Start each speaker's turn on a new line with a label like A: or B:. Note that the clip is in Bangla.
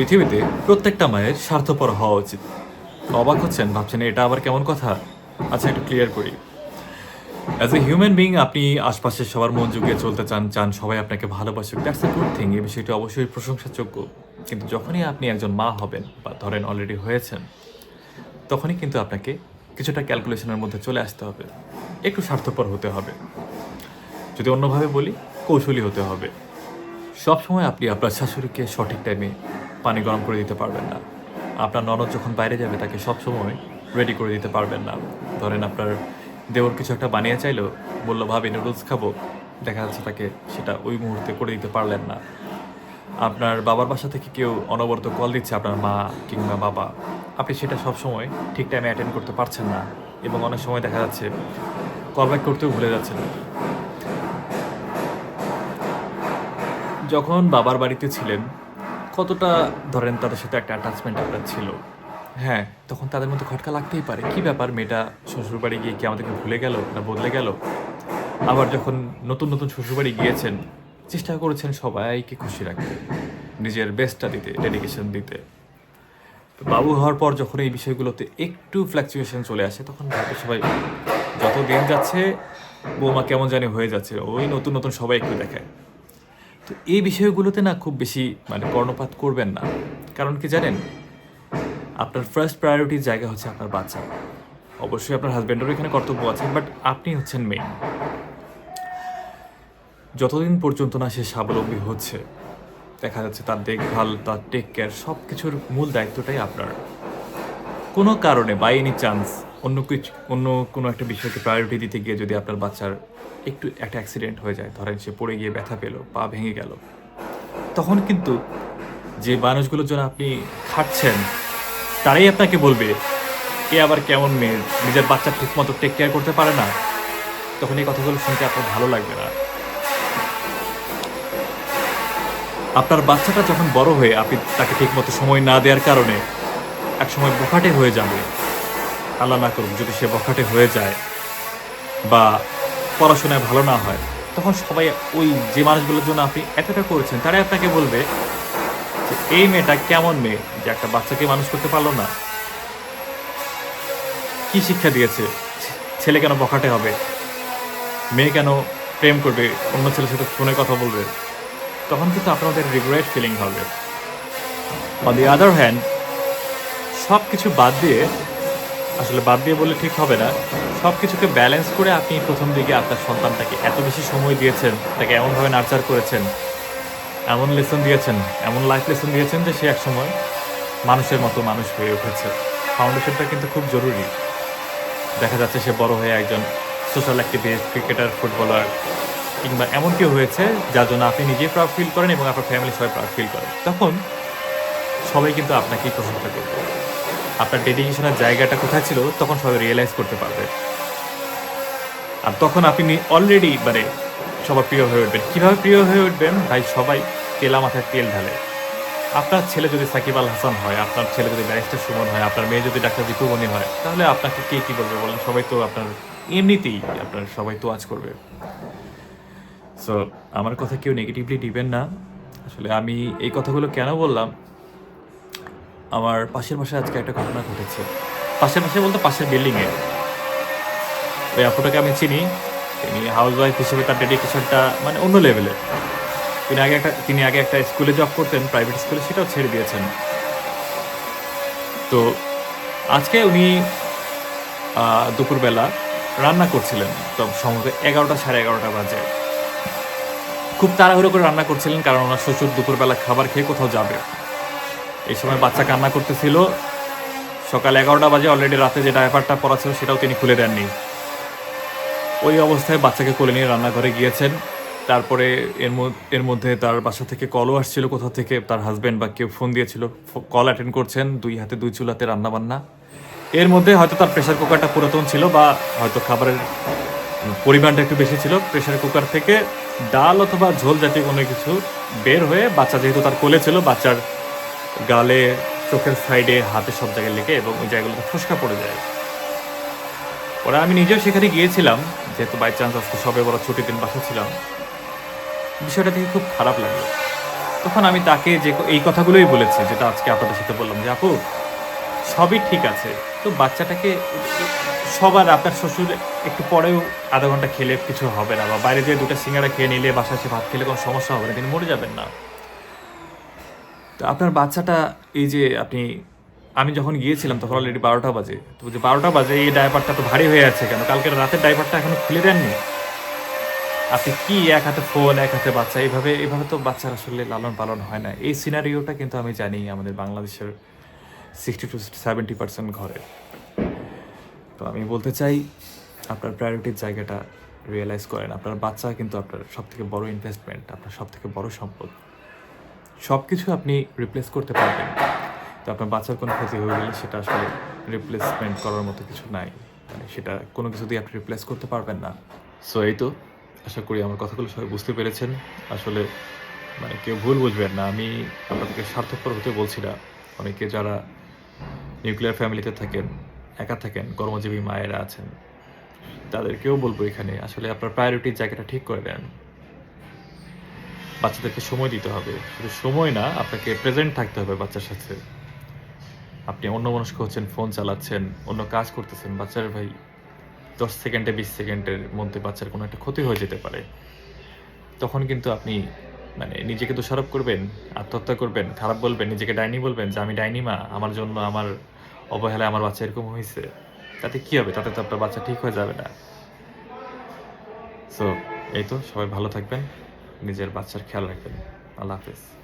A: পৃথিবীতে প্রত্যেকটা মায়ের স্বার্থপর হওয়া উচিত। অবাক হচ্ছেন, ভাবছেন এটা আবার কেমন কথা? আচ্ছা একটু ক্লিয়ার করি। অ্যাজ এ হিউম্যান বিং আপনি আশপাশের সবার মন জুগিয়ে চলতে চান চান সবাই আপনাকে ভালোবাসুক। দ্যাটস এ গুড থিং এই বিষয়টি অবশ্যই প্রশংসাযোগ্য। কিন্তু যখনই আপনি একজন মা হবেন বা ধরেন অলরেডি হয়েছেন, তখনই কিন্তু আপনাকে কিছুটা ক্যালকুলেশনের মধ্যে চলে আসতে হবে। একটু স্বার্থপর হতে হবে। যদি অন্যভাবে বলি, কৌশলী হতে হবে। সবসময় আপনি আপনার শাশুড়িকে সঠিক টাইমে পানি গরম করে দিতে পারবেন না। আপনার ননদ যখন বাইরে যাবে, তাকে সবসময় রেডি করে দিতে পারবেন না। ধরেন আপনার দেওর কিছু একটা বানিয়ে চাইলো, বলল, ভাবি নুডলস খাব। দেখা যাচ্ছে তাকে সেটা ওই মুহূর্তে করে দিতে পারলেন না। আপনার বাবার বাসা থেকে কেউ অনবরত কল দিচ্ছে আপনার মা কিংবা বাবা। আপনি সেটা সবসময় ঠিক টাইমে অ্যাটেন্ড করতে পারছেন না এবং অনেক সময় দেখা যাচ্ছে কল ব্যাক করতেও ভুলে যাচ্ছেন। যখন বাবার বাড়িতে ছিলেন কতটা ধরেন তাদের সাথে একটা অ্যাটাচমেন্ট আপনার ছিল? হ্যাঁ। তখন তাদের মধ্যে খটকা লাগতেই পারে। কি ব্যাপার মেয়েটা শ্বশুরবাড়ি গিয়ে কি আমাদেরকে ভুলে গেল না বদলে গেল? আবার যখন নতুন নতুন শ্বশুরবাড়ি গিয়েছেন চেষ্টা করেছেন সবাইকে খুশি রাখতে নিজের বেস্টটা দিতে ডেডিকেশন দিতে। তো বাবু হওয়ার পর যখন এই বিষয়গুলোতে একটু ফ্ল্যাকচুয়েশন চলে আসে তখন ভাবে সবাই যত দিন যাচ্ছে বৌমা কেমন জানি হয়ে যাচ্ছে। ওই নতুন নতুন সবাই একটু দেখায়। তো এই বিষয়গুলোতে না খুব বেশি মানে কর্ণপাত করবেন না। কারণ কি জানেন? আপনার ফার্স্ট প্রায়োরিটির জায়গা হচ্ছে আপনার বাচ্চা। অবশ্যই আপনার হাজব্যান্ডেরও এখানে কর্তব্য আছে বাট আপনি হচ্ছেন মেইন যতদিন পর্যন্ত না সে স্বাবলম্বী হচ্ছে, দেখা যাচ্ছে তার দেখভাল, তার টেক কেয়ার সব কিছুর মূল দায়িত্বটাই আপনার। কোনো কারণে বাই এনি চান্স অন্য কিছু, অন্য কোনো একটা বিষয়কে প্রায়োরিটি দিতে গিয়ে যদি আপনার বাচ্চার একটু একটা অ্যাক্সিডেন্ট হয়ে যায়, ধরেন সে পড়ে গিয়ে ব্যথা পেল, পা ভেঙে গেল, তখন কিন্তু যে মানুষগুলোর জন্য আপনি খাটছেন, তারাই আপনাকে বলবে কে আবার কেমন মেয়ে? নিজের বাচ্চা ঠিক মতো টেক কেয়ার করতে পারে না? তখন এই কথাগুলো শুনতে আপনার ভালো লাগবে না। আপনার বাচ্চাটা যখন বড় হয়ে আপনি তাকে ঠিক মতো সময় না দেওয়ার কারণে একসময় বখাটে হয়ে যাবে। আল্লাহ না করুন যদি সে বখাটে হয়ে যায় বা পড়াশোনায় ভালো না হয়, তখন সবাই ওই যে মানুষগুলোর জন্য আপনি এতটা করেছেন, তারাই আপনাকে বলবে যে, এই মেয়েটা কেমন মেয়ে? যে একটা বাচ্চাকে মানুষ করতে পারল না। কি শিক্ষা দিয়েছে? ছেলে কেন বখাটে হবে? মেয়ে কেন প্রেম করবে? অন্য ছেলের সাথে ফোনে কথা বলবে? তখন কিন্তু আপনাদের রিগ্রেট ফিলিং হবে। অন দি আদার হ্যান্ড সব কিছু বাদ দিয়ে, আসলে বাদ দিয়ে বললে ঠিক হবে না সব কিছুকে ব্যালেন্স করে আপনি প্রথম দিকে আপনার সন্তানটাকে এত বেশি সময় দিয়েছেন, তাকে এমনভাবে নার্চার করেছেন, এমন লেসন দিয়েছেন, এমন লাইফ লেসন দিয়েছেন যে সে এক সময় মানুষের মতো মানুষ হয়ে উঠেছে। ফাউন্ডেশনটা কিন্তু খুব জরুরি। দেখা যাচ্ছে সে বড় হয়ে একজন সোশ্যাল অ্যাক্টিভিস্ট ক্রিকেটার ফুটবলার কিংবা এমন কেউ হয়েছে যার জন্য আপনি নিজে প্রাউড ফিল করেন এবং আপনার ফ্যামিলি সবাই প্রাউড ফিল করেন তখন সবাই কিন্তু আপনাকেই প্রশংসা করবে। আপনার ডেডিকেশনের জায়গাটা কোথায় ছিল তখন সবাই রিয়েলাইজ করতে পারবে। আর তখন আপনি অলরেডি মানে সবার প্রিয় হয়ে উঠবেন। কীভাবে প্রিয় হয়ে উঠবেন? ভাই, সবাই তেলা মাথায় তেল ঢালে। আপনার ছেলে যদি সাকিব আল হাসান হয়, আপনার ছেলে যদি ব্যারিস্টার সুমন হয়, আপনার মেয়ে যদি ডাক্তার দীপুমণি হয়, তাহলে আপনাকে কে কী বলবে বলেন? সবাই তো আপনার এমনিতেই, আপনার সবাই তো আজ করবে। সো আমার কথা কেউ নেগেটিভলি দিবেন না। আসলে আমি এই কথাগুলো কেন বললাম? আমার পাশের পাশে আজকে একটা ঘটনা ঘটেছে। পাশের পাশে বলতে পাশের বিল্ডিংয়ে ওই আপুটাকে আমি চিনি। তিনি হাউস ওয়াইফ হিসেবে তার ডেডিকেশনটা মানে অন্য লেভেলে তিনি আগে একটা তিনি আগে একটা স্কুলে জব করতেন প্রাইভেট স্কুলে সেটাও ছেড়ে দিয়েছেন। তো আজকে উনি দুপুরবেলা রান্না করছিলেন। তো সম্ভবত এগারোটা সাড়ে এগারোটা বাজে। খুব তাড়াহুড়ো করে রান্না করছিলেন কারণ ওনার শ্বশুর দুপুরবেলা খাবার খেয়ে কোথাও যাবে। এই সময় বাচ্চা কান্না করতেছিল। সকাল এগারোটা বাজে অলরেডি রাতে যে ডাইভারটা পড়া ছিল সেটাও তিনি খুলে দেননি। ওই অবস্থায় বাচ্চাকে কোলে নিয়ে রান্নাঘরে গিয়েছেন। তারপরে এর এর মধ্যে তার বাসা থেকে কলও আসছিল কোথাও থেকে, তার হাজব্যান্ড বা কেউ ফোন দিয়েছিল। কল অ্যাটেন্ড করছেন, দুই হাতে দুই চুলাতে রান্নাবান্না। এর মধ্যে হয়তো তার প্রেশার কুকারটা পুরাতন ছিল বা হয়তো খাবারের পরিমাণটা একটু বেশি ছিল। প্রেশার কুকার থেকে ডাল অথবা ঝোল জাতীয় কোনো কিছু বের হয়ে বাচ্চা যেহেতু তার কোলে ছিল, বাচ্চার গালে, চোখের সাইডে, হাতে সব জায়গায় লেগে এবং ওই জায়গাগুলোতে ফসকা পড়ে যায়। ওরা আমি নিজেও সেখানে গিয়েছিলাম, যেহেতু বাই চান্স আজকে সবে বড় ছুটির দিন বাসা ছিলাম। বিষয়টা দেখে খুব খারাপ লাগল। তখন আমি তাকে যে এই কথাগুলোই বলেছি, যেটা আজকে আপনাদের সাথে বললাম যে, আপু, সবই ঠিক আছে, তো বাচ্চাটাকে সবার আপনার শ্বশুর একটু পরেও আধা ঘণ্টা খেলে কিছু হবে না বা বাইরে যেয়ে দুটো সিঙ্গারা খেয়ে নিলে বাসায় এসে ভাত খেলে কোনো সমস্যা হবে না, তিনি মরে যাবেন না। তো আপনার বাচ্চাটা, এই যে আপনি, আমি যখন গিয়েছিলাম তখন অলরেডি বারোটা বাজে। তো যে বারোটা বাজে, এই ড্রাইভারটা তো ভারী হয়ে আছে কেন? কালকে রাতের ড্রাইভারটা এখনও খুলে দেননি? আপনি কি এক হাতে ফোন এক হাতে বাচ্চা, এইভাবে এইভাবে তো বাচ্চার আসলে লালন পালন হয় না। এই সিনারিওটা কিন্তু আমি জানি আমাদের বাংলাদেশের সিক্সটি টু সেভেন্টি পার্সেন্ট ঘরে তো আমি বলতে চাই, আপনার প্রায়োরিটির জায়গাটা রিয়েলাইজ করেন। আপনার বাচ্চা কিন্তু আপনার সব থেকে বড় ইনভেস্টমেন্ট আপনার সব থেকে বড় সম্পদ। সব কিছু আপনি রিপ্লেস করতে পারবেন। তো আপনার বাচ্চার কোনো ক্ষতি হয়ে গেলে সেটা আসলে রিপ্লেসমেন্ট করার মতো কিছু নাই। মানে সেটা কোনো কিছু দিয়ে আপনি রিপ্লেস করতে পারবেন না। সো এই তো। আশা করি আমার কথাগুলো সবাই বুঝতে পেরেছেন। আসলে মানে কেউ ভুল বুঝবেন না। আমি আপনাদেরকে স্বার্থপর হতে বলছি না। অনেকে যারা নিউক্লিয়ার ফ্যামিলিতে থাকেন, একা থাকেন, কর্মজীবী মায়েরা আছেন, তাদেরকেও বলব এখানে, আসলে আপনার প্রায়োরিটির জায়গাটা ঠিক করে দেন। বাচ্চাদেরকে সময় দিতে হবে। শুধু সময় না, আপনাকে প্রেজেন্ট থাকতে হবে বাচ্চার সাথে। আপনি অন্য মনস্ক হচ্ছেন ফোন চালাচ্ছেন, অন্য কাজ করতেছেন, বাচ্চার ভাই দশ সেকেন্ডে, বিশ সেকেন্ডের মধ্যে বাচ্চার কোনো একটা ক্ষতি হয়ে যেতে পারে। তখন কিন্তু আপনি মানে নিজেকে দোষারোপ করবেন, আত্মহত্যা করবেন, খারাপ বলবেন, নিজেকে ডাইনি বলবেন যে, আমি ডাইনি মা, আমার জন্য আমার অবহেলায় আমার বাচ্চা এরকম হয়েছে। তাতে কি হবে? তাতে তো আপনার বাচ্চা ঠিক হয়ে যাবে না। সো এই তো, সবাই ভালো থাকবেন। নিজের বাচ্চার খেয়াল রাখবেন। আল্লাহ হাফেজ।